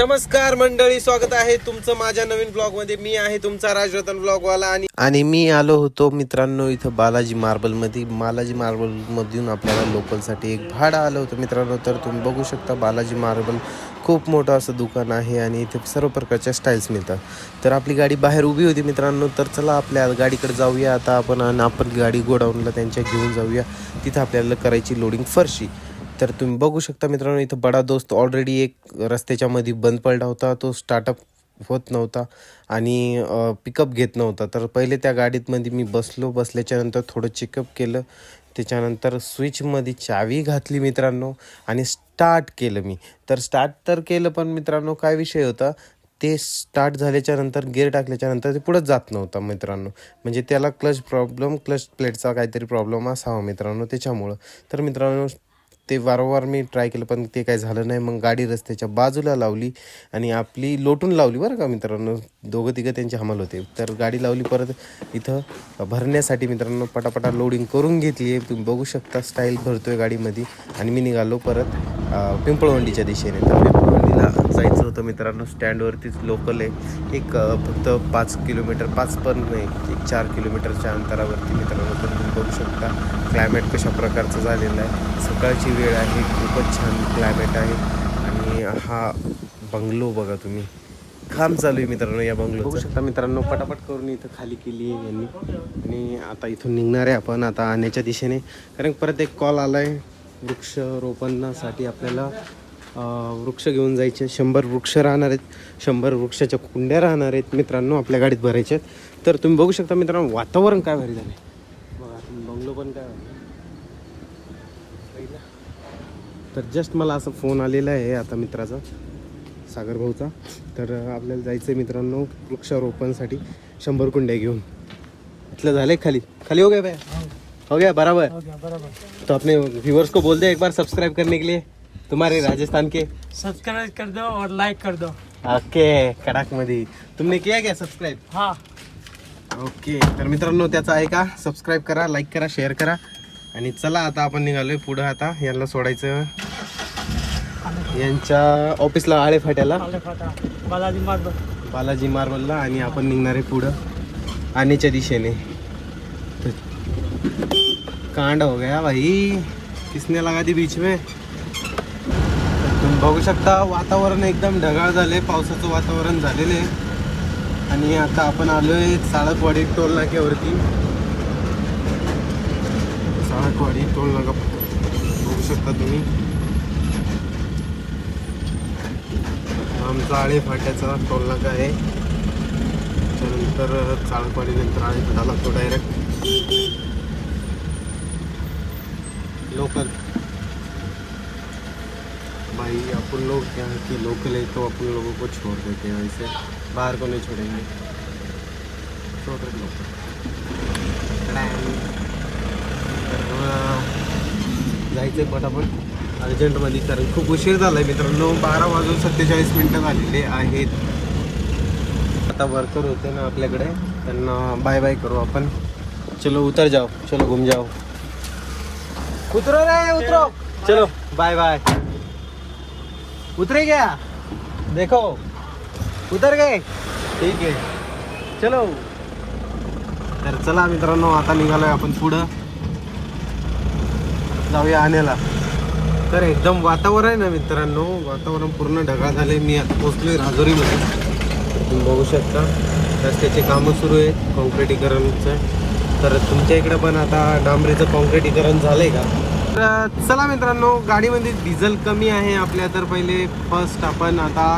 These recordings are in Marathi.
नमस्कार मंडळी स्वागत आहे तुमचं माझ्या नवीन ब्लॉगमध्ये मी आहे तुमचा राजरतन ब्लॉग वाला आणि आणि मी आलो होतो मित्रांनो इथं बालाजी मार्बलमध्ये बालाजी मार्बल मधून आपल्याला लोकलसाठी एक भाडं आलं होतं मित्रांनो. तर तुम्ही बघू शकता बालाजी मार्बल खूप मोठं असं दुकान आहे आणि इथे सर्व प्रकारच्या स्टाईल्स मिळतात. तर आपली गाडी बाहेर उभी होती मित्रांनो. तर चला आपल्या गाडीकडे जाऊया. आता आपण आणि आपण गाडी गोडाऊनला त्यांच्या घेऊन जाऊया. तिथं आपल्याला करायची लोडिंग फरशी. तर तुम्ही बघू शकता मित्रांनो इथं बडा दोस्त ऑलरेडी एक रस्त्याच्या मध्ये बंद पडला होता. तो स्टार्टअप होत नव्हता आणि पिकअप घेत नव्हता. तर पहिले त्या गाडीतमध्ये मी बसलो. बसल्याच्यानंतर थोडं चेकअप केलं. त्याच्यानंतर स्विचमध्ये चावी घातली मित्रांनो आणि स्टार्ट केलं मी. तर स्टार्ट तर केलं पण मित्रांनो काय विषय होता? ते स्टार्ट झाल्याच्यानंतर गिअर टाकल्याच्या नंतर ते पुढंच जात नव्हता मित्रांनो. म्हणजे त्याला क्लच प्रॉब्लेम क्लच प्लेटचा काहीतरी प्रॉब्लेम असावा मित्रांनो त्याच्यामुळं. तर मित्रांनो ते वारंवार मी ट्राय केलं पण ते काही झालं नाही. मग गाडी रस्त्याच्या बाजूला लावली आणि आपली लोटून लावली बरं का मित्रांनो. दोघं तिघं त्यांचे हमाल होते. तर गाडी लावली परत इथं भरण्यासाठी मित्रांनो पटापटा लोडिंग करून घेतली आहे. तुम्ही बघू शकता स्टाईल भरतोय गाडीमध्ये. आणि मी निघालो परत पिंपळवंडीच्या दिशेने. तर पिंपळवंडीला जायचं होतं मित्रांनो. स्टँडवरतीच लोकल आहे. एक फक्त पाच किलोमीटर पाच पण नाही एक चार किलोमीटरच्या अंतरावरती मित्रांनो तुम्ही बघू शकता. क्लायमेट कशा प्रकारचं झालेलं आहे. सकाळची वेळ आहे. खूपच छान क्लायमेट आहे. आणि हा बंगलो बघा तुम्ही. काम चालू आहे मित्रांनो या बंगलो बघू शकता मित्रांनो पटापट करून इथं खाली केली आहे यांनी. आणि आता इथून निघणार आहे आपण आता आणण्याच्या दिशेने. कारण परत एक कॉल आला आहे वृक्षारोपणासाठी आपल्याला. वृक्ष घेऊन जायचे. शंभर वृक्ष राहणार आहेत. शंभर वृक्षाच्या कुंड्या राहणार आहेत. मित्रांनो आपल्या गाडीत भरायच्या आहेत. तर तुम्ही बघू शकता मित्रांनो वातावरण काय भारी झालं बघा तुम्ही बंगलो पण काय. तर जस्ट मला असं फोन आलेला आहे आता मित्राचा सागर भाऊचा. तर आपल्याला जायचं आहे मित्रांनो वृक्षारोपणसाठी शंभर कुंड्या घेऊन. इथलं झालंय खाली. खाली हो गया भैया? हो गया बराबर. तो अपने व्यूवर्स को बोल दे एक बार सब्सक्राइब करने के लिए. तुम्हारे राजस्थान के? सब्सक्राइब कर दो और लाइक कर दो। ओके कडाकमध्ये तुमने किया क्या सबस्क्राईब हाँ। ओके तर मित्रांनो त्याचा आहे का? सबस्क्राईब करा लाईक करा शेअर करा. आणि चला आता आपण निघालोय पुढं आता. यांना सोडायचं. यांच्या ऑफिसला आळे फाट्याला फाटा बालाजी मार्बल बालाजी मार्बलला आणि आपण निघणार आहे पुढं. आनेच्या दिशेने. तर कांड हो गया भाई. किसने लगा दी बीच में? बघू शकता वातावरण एकदम ढगाळ झाले पावसाचं वातावरण झालेलं आहे. आणि आता आपण आलो आहे साळकवाडी टोल नाक्यावरती. साळकवाडी टोल नाका बघू शकता तुम्ही. आमचा आळे फाट्याचा टोल नाका आहे. त्यानंतर चाळकवाडी नंतर आळे फाटा लागतो डायरेक्ट लोकल भाई अपन लोग यहाँ की लोकल है तो अपन लोगों को छोड़ देते हैं ऐसे बाहर को नहीं छोड़ेंगे। छोड़ रहे लोकल जायचं पटापट अर्जंटमध्ये कारण खूप उशीर झाला आहे मित्रांनो. बारा वाजून सत्तेचाळीस मिनटं झालेले आहेत. आता वर्कर होते ना आपल्याकडे. त्यांना बाय बाय करू आपण. चलो उतर जाओ. चलो घूम जाओ. उतरो रे उतरो. चलो. बाय बाय उतरे क्या? देखो। उतर गए? ठीक आहे चलो। तर चला मित्रांनो आता निघालोय आपण पुढं. जाऊया आण्याला. तर एकदम वातावरण आहे ना मित्रांनो वातावरण पूर्ण ढगाळ झाले मी आता पोचलोय राजोरीमध्ये. तुम्ही बघू शकता रस्त्याचे कामं सुरू आहेत कॉन्क्रिटीकरणचं तर तुमच्या इकडे पण आता डांबरीचं कॉन्क्रिटीकरण झालंय का? तर चला मित्रांनो गाडीमध्ये डिझेल कमी आहे आपल्या तर पहिले. फर्स्ट आपण आता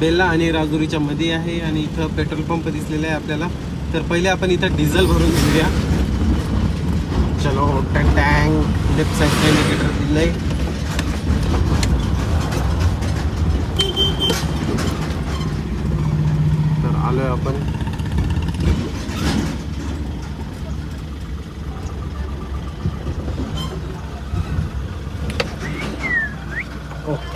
बेल्ला आणि राजुरीच्या मध्ये आहे आणि इथं पेट्रोल पंप दिसलेला आहे आपल्याला. तर पहिले आपण इथं डिझेल भरून घेऊया. चलो टँक लेफ्ट साईडला इंडिकेटर दिलंय. तर आलोय आपण.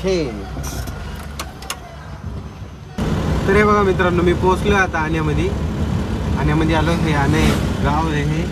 ओके तर हे बघा मित्रांनो मी पोहोचलो आता आण्यामध्ये. आण्यामध्ये आलो हे आणे गाव आहे हे.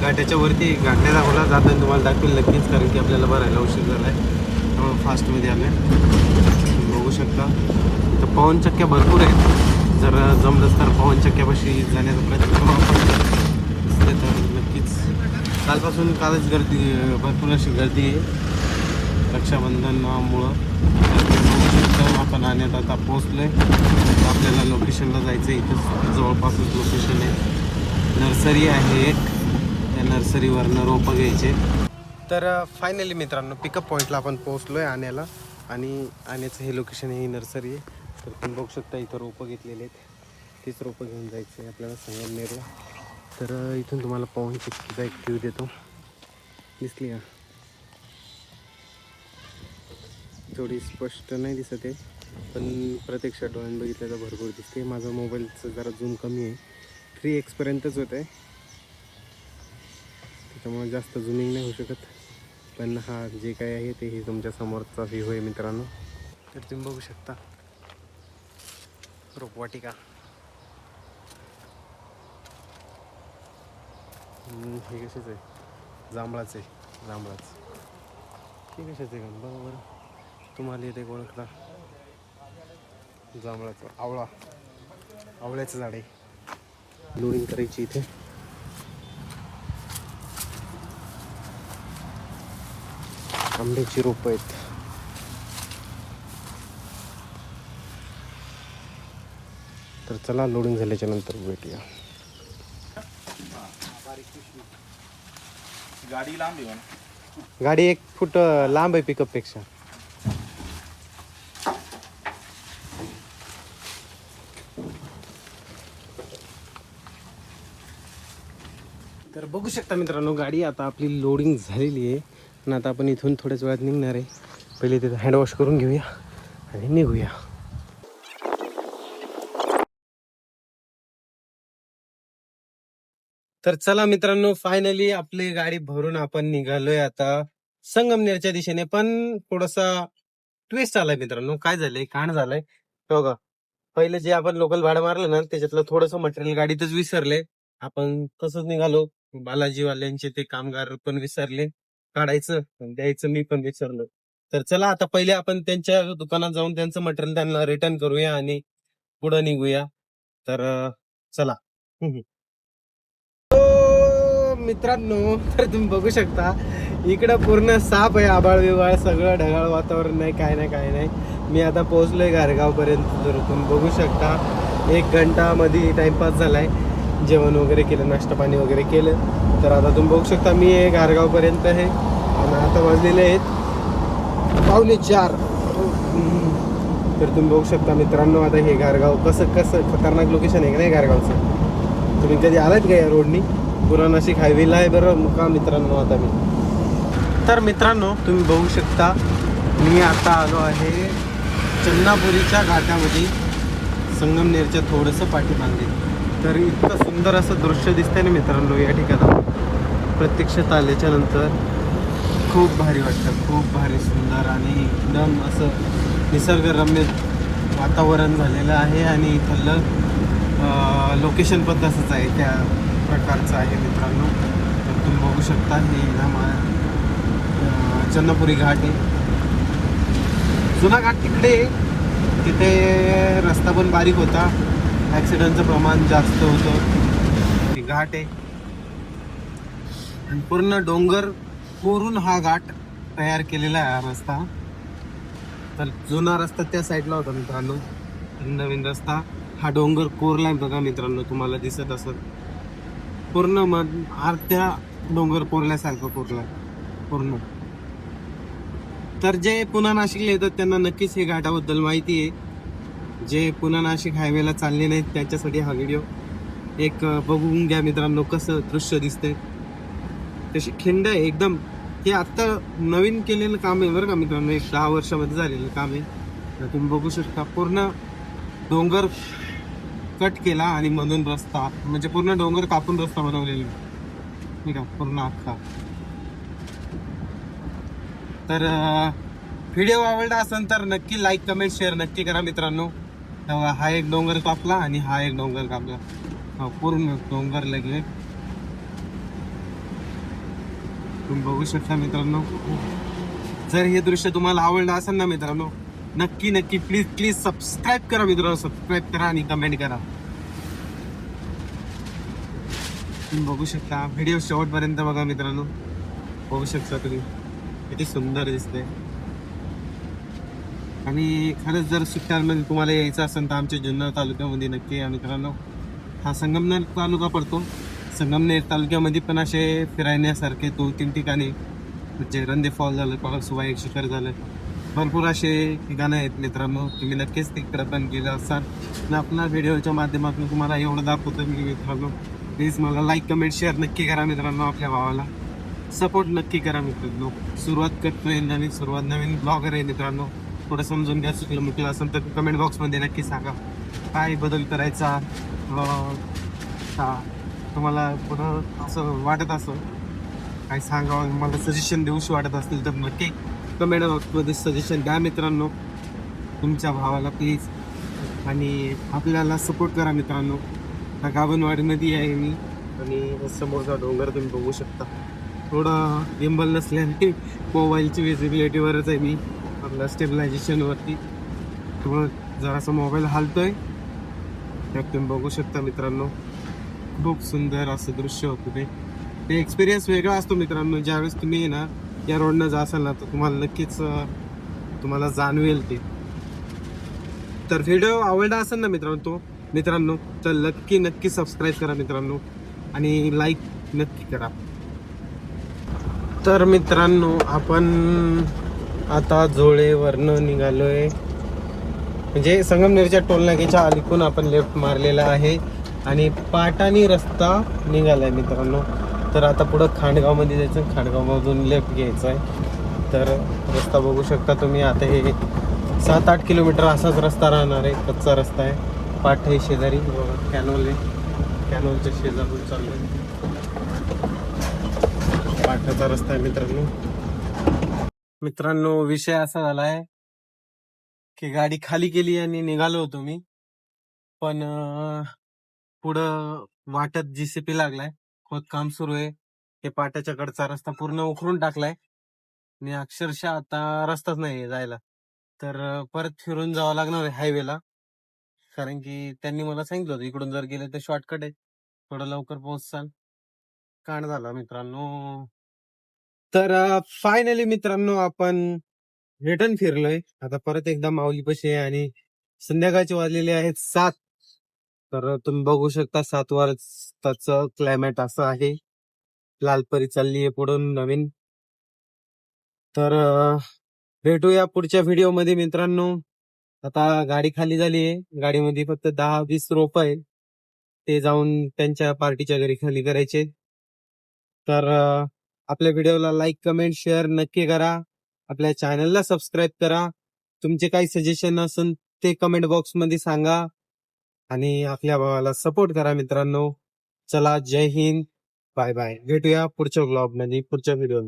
घाट्याच्या वरती घाटण्या दाखवला जाताना तुम्हाला दाखवेल नक्कीच कारण की आपल्याला भरायला उशीर झाला आहे त्यामुळे फास्टमध्ये आलो आहे बघू शकता. तर पवनचक्क्या भरपूर आहेत. जर जमलंच तर पवनचक्क्यापाशी जाण्याचा प्रयत्न करू आपण. तर नक्कीच. कालपासून कालच गर्दी भरपूर अशी गर्दी आहे. रक्षाबंधनामुळं आपण आणण्यात आता पोचलोय आपल्याला लोकेशनला जायचं आहे इथंच जवळपासच लोकेशन आहे. नर्सरी आहे एक. त्या नर्सरीवरनं रोपं घ्यायचे. तर फायनली मित्रांनो पिकअप पॉईंटला आपण पोहोचलो आहे आण्याला. आणि आण्याचं हे लोकेशन ही नर्सरी आहे. तर तुम्ही बघू शकता इथं रोपं घेतलेले आहेत. तीच रोपं घेऊन जायचं आहे आपल्याला संगमनेरला तर इथून तुम्हाला पाहून चक्कीचा एक व्ह्यू देतो. दिसली का थोडी स्पष्ट नाही दिसत आहे. पण प्रत्यक्ष डोळ्यात बघितलं तर भरपूर दिसते. माझा मोबाईलचं जरा झूम कमी आहे. थ्री एक्सपर्यंतच होत आहे त्याच्यामुळे जास्त झुमिंग नाही होऊ शकत. पण हा जे काय आहे ते हे तुमच्या समोरचा व्ह्यू आहे मित्रांनो. तर तुम्ही बघू शकता. रोपवाटिका. हे कशाच आहे? जांभळाच आहे. जांभळाच. हे कशाच आहे? बरोबर बरं. तुम्हाला येते ओळखला. जांभळाचं आवळा. आवळ्याचं झाड आहे. लोडिंग करायची इथे. आंब्याची रोपं आहेत. तर चला लोडिंग झाल्याच्यानंतर भेटूया. गाडी लांब आहे गाडी एक फूट लांब आहे पिकअपपेक्षा. तर बघू शकता मित्रांनो गाडी आता आपली लोडिंग झालेली आहे. आणि आता आपण इथून थोड्याच वेळात निघणार आहे. पहिले तिथं हँडवॉश करून घेऊया आणि निघूया. तर चला मित्रांनो फायनली आपली गाडी भरून आपण निघालोय आता. संगमनेरच्या दिशेने पण थोडासा ट्विस्ट आलाय मित्रांनो. काय झालंय? काण झालंय. हो बघा पहिले जे आपण लोकल भाडं मारलं ना त्याच्यातलं थोडंसं मटेरियल गाडीतच विसरले. आपण तसंच निघालो. बालाजीवाल्यांचे ते कामगार पण विसरले. काढायचं आणि द्यायचं मी पण विसरलो. तर चला आता पहिले आपण त्यांच्या दुकानात जाऊन त्यांचं मटेरियल त्यांना रिटर्न करूया आणि पुढं निघूया. तर चला. मित्रांनो तर तुम्ही बघू शकता इकडं पूर्ण साप आहे आबाळ बिबाळ सगळं ढगाळ वातावरण नाही काय नाही काय नाही. मी आता पोहोचलोय गारगाव पर्यंत तर तुम्ही बघू शकता एक घंटा मध्ये टाइमपास झालाय. जेवण वगैरे केलं नाश्ता पाणी वगैरे केलं. तर आता तुम्ही बघू शकता मी हे आहे. आणि आता वाजलेले आहेत पावले चार. तर तुम्ही बघू शकता मित्रांनो आता हे गारगाव कसं कसं खतरनाक लोकेशन आहे का नाही गारगावचं? तुम्ही कधी आलात का या रोडनी पुरा नाशिक हायवेला आहे बरं का मित्रांनो आता मी? तर मित्रांनो तुम्ही बघू शकता मी आता आलो आहे चन्नापुरीच्या घाटामध्ये. संगमनेरच्या थोडंसं पाठीमागे. तर इतकं सुंदर असं दृश्य दिसतंय ना मित्रांनो या ठिकाणी प्रत्यक्षात आल्याच्यानंतर खूप भारी वाटतं खूप भारी सुंदर आणि एकदम असं निसर्गरम्य वातावरण झालेलं आहे आणि इथलं लोकेशन पण तसंच आहे त्या प्रकारचं आहे मित्रांनो. तर तुम्ही बघू शकता हे ना मा घाट आहे. जुना घाट तिकडे तिथे रस्ता पण बारीक होता. ॲक्सिडेंटचं प्रमाण जास्त होतं. घाट आहे. आणि पूर्ण डोंगर कोरून हा घाट तयार केलेला आहे हा रस्ता. तर जुना रस्ता त्या साईडला होता मित्रांनो. नवीन रस्ता हा डोंगर कोरला आहे बघा मित्रांनो तुम्हाला दिसत असत पूर्ण मग अर्ध्या डोंगर कोरल्यासारखं कोरला पूर्ण. तर जे पुन्हा नाशिकला येतात त्यांना नक्कीच हे घाटाबद्दल माहिती आहे. जे पुन्हा नाशिक हायवेला चालले नाहीत त्यांच्यासाठी हा व्हिडिओ एक बघून घ्या मित्रांनो कसं दृश्य दिसतंय. तशी खिंड आहे एकदम. हे आत्ता नवीन केलेलं काम आहे बरं का मित्रांनो एक दहा वर्षामध्ये झालेलं काम आहे. तर तुम्ही बघू शकता पूर्ण डोंगर कट केला आणि मधून रस्ता म्हणजे पूर्ण डोंगर कापून रस्ता बनवलेला ठीक आहे पूर्ण अख्खा तर व्हिडिओ आवडला असेल तर नक्की लाईक कमेंट शेअर नक्की करा मित्रांनो. तेव्हा हा एक डोंगर कापला आणि हा एक डोंगर कापला. हा पूर्ण डोंगर लगे तुम्ही बघू शकता मित्रांनो. जर हे दृश्य तुम्हाला आवडलं असेल ना मित्रांनो नक्की नक्की प्लीज प्लीज सबस्क्राईब करा मित्रांनो. सबस्क्राईब करा आणि कमेंट करा. तुम्ही बघू शकता व्हिडिओ शेवटपर्यंत बघा मित्रांनो. बघू शकता तुम्ही. किती सुंदर दिसते आणि खरंच जर सुट्ट्यांमध्ये तुम्हाला यायचं असेल तर आमच्या जुन्नर तालुक्यामध्ये नक्की या मित्रांनो हा संगमनेर तालुका पडतो. संगमनेर तालुक्यामध्ये पण असे फिरायण्यासारखे दोन तीन ठिकाणी म्हणजे रंदे फॉल झालं पळसुबा एक शिखर झालं भरपूर असे ठिकाणं आहेत मित्रांनो. तुम्ही नक्कीच तिकडं पण गेले असाल. आणि आपला व्हिडिओच्या माध्यमातून तुम्हाला एवढं दाखवतो मी मित्रांनो. प्लीज मला लाईक कमेंट शेअर नक्की करा मित्रांनो आपल्या भावाला. सपोर्ट नक्की करा मित्रांनो. सुरुवात करतोय नवीन सुरुवात नवीन ब्लॉगर आहे मित्रांनो. थोडं समजून घ्या चुकलं मुकलं असेल तर कमेंट बॉक्समध्ये नक्की सांगा. काय बदल करायचा? अं, तुम्हाला पुढं असं वाटत असं काय सांगावं? मला सजेशन देऊशी वाटत असतील तर नक्की कमेंट बॉक्समध्ये सजेशन द्या मित्रांनो. तुमच्या भावाला प्लीज आणि आपल्याला सपोर्ट करा मित्रांनो. हा गाभणवाडीमध्ये आहे मी. आणि समोरचा डोंगर तुम्ही बघू शकता. थोडं गिंबल नसल्याने मोबाईलची विजिबिलिटीवरच आहे मी. आपल्या स्टेबलायझेशनवरती त्यामुळं जरासा मोबाईल हालतोय. त्यात तुम्ही बघू शकता मित्रांनो खूप सुंदर असं दृश्य होतं ते. ते एक्सपिरियन्स वेगळा असतो मित्रांनो. ज्यावेळेस तुम्ही ना या रोडनं जासाल ना तर तुम्हाला नक्कीच तुम्हाला जाणवेल ते. तर व्हिडिओ आवडला असेल ना मित्रांनो तो मित्रांनो तर नक्की नक्की सबस्क्राईब करा मित्रांनो. आणि लाईक नक्की करा. तर मित्रांनो आपण आता जोळेवरनं निघालोय. म्हणजे संगमनेरच्या टोलनाक्याच्या अलीकून आपण लेफ्ट मारलेला आहे. आणि पाटानी रस्ता निघालाय मित्रांनो. तर आता पुढं खांडगावमध्ये जायचं खांडगावमधून लेफ्ट घ्यायचं आहे तर रस्ता बघू शकता तुम्ही. आता हे सात आठ किलोमीटर असाच रस्ता राहणार आहे. कच्चा रस्ता आहे. पाठ हे शेजारी बघा कॅनोल आहे. कॅनोलच्या शेजारून आहे पाठाचा रस्ता आहे मित्रांनो. मित्रांनो विषय असा झालाय की गाडी खाली केली आणि निघालो होतो मी. पण पुढं वाटत जीसीपी लागलाय. खोदकाम सुरू आहे. हे पाट्याच्या कडचा रस्ता पूर्ण उखरून टाकलाय. आणि अक्षरशः आता रस्ताच नाही जायला. तर परत फिरून जावं लागणार आहे हायवेला कारण की त्यांनी मला सांगितलं होतं इकडून जर गेले तर शॉर्टकट आहे. थोडं लवकर पोहोचसाल. कांड झाला मित्रांनो. तर फायनली मित्रांनो आपण रिटर्न फिरलोय. आता परत एकदा माऊलीपाशी आहे आणि संध्याकाळचे वाजलेले आहेत सात. तर तुम्ही बघू शकता सात वाजताच क्लायमेट असं आहे. लालपरी चालली आहे पुढून नवीन. तर भेटूया पुढच्या व्हिडिओमध्ये मित्रांनो. आता गाडी खाली झाली आहे. गाडीमध्ये फक्त दहा वीस रोप आहे ते जाऊन त्यांच्या पार्टीच्या घरी खाली करायचे तर आपल्या व्हिडिओला लाईक कमेंट शेअर नक्की करा. आपल्या चॅनलला सबस्क्राईब करा. तुमचे काही सजेशन असेल ते कमेंट बॉक्समध्ये सांगा. आणि आपल्या भावाला सपोर्ट करा मित्रांनो. चला जय हिंद. Bye bye. भेटूया पुढच्या ब्लॉगमध्ये पुढच्या व्हिडिओ